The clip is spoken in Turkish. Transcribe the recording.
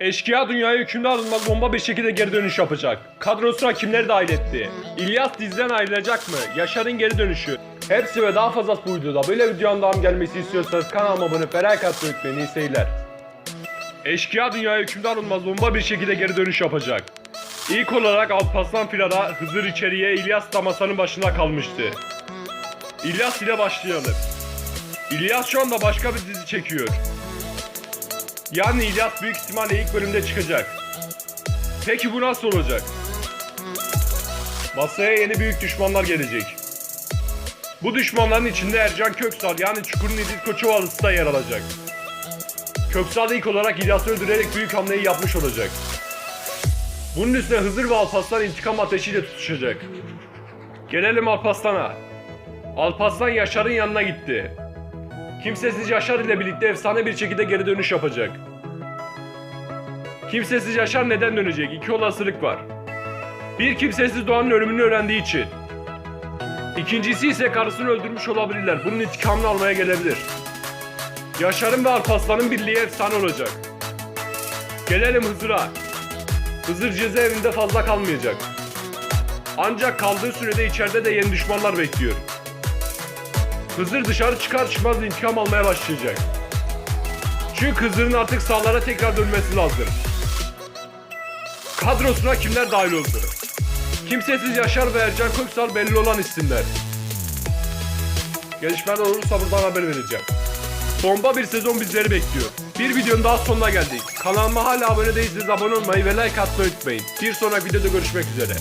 Eşkıya dünyaya hükümdar alınmaz bomba bir şekilde geri dönüş yapacak. Kadrosuna kimleri dahil etti? İlyas diziden ayrılacak mı? Yaşar'ın geri dönüşü. Hepsi ve daha fazlası bu videoda. Böyle videonun devam gelmesi istiyorsanız kanalıma abone olup like atmayı unutmayın. İyi. Eşkıya dünyaya hükümdar olmaz bomba bir şekilde geri dönüş yapacak. İlk olarak Alparslan Firara Hızır içeriye İlyas da masanın başında kalmıştı. İlyas ile başlayalım. İlyas şu anda başka bir dizi çekiyor. Yani İlyas büyük ihtimalle ilk bölümde çıkacak. Peki bu nasıl olacak? Masaya yeni büyük düşmanlar gelecek. Bu düşmanların içinde Ercan Köksal yani Çukur'un İdil Koçovalısı da yer alacak. Köksal ilk olarak İlyas'ı öldürerek büyük hamleyi yapmış olacak. Bunun üstüne Hızır ve Alparslan intikam ateşiyle tutuşacak. Gelelim Alparslan'a. Alparslan Yaşar'ın yanına gitti. Kimsesiz Yaşar ile birlikte efsane bir şekilde geri dönüş yapacak. Kimsesiz Yaşar neden dönecek? İki olasılık var. Bir kimsesiz Doğan'ın ölümünü öğrendiği için. İkincisi ise karısını öldürmüş olabilirler. Bunun intikamını almaya gelebilir. Yaşar'ın ve Alparslan'ın birliği efsane olacak. Gelelim Hızır'a. Hızır cezaevinde fazla kalmayacak. Ancak kaldığı sürede içeride de yeni düşmanlar bekliyor. Hızır dışarı çıkar çıkmaz intikam almaya başlayacak. Çünkü Hızır'ın artık sahalara tekrar dönmesi lazım. Kadrosuna kimler dahil oldu? Kimsesiz Yaşar ve Ercan Köksal belli olan isimler. Gelişmeler olursa buradan haber vereceğim. Bomba bir sezon bizleri bekliyor. Bir videonun daha sonuna geldik. Kanalıma hala abone değilseniz abone olmayı ve like atmayı unutmayın. Bir sonraki videoda görüşmek üzere.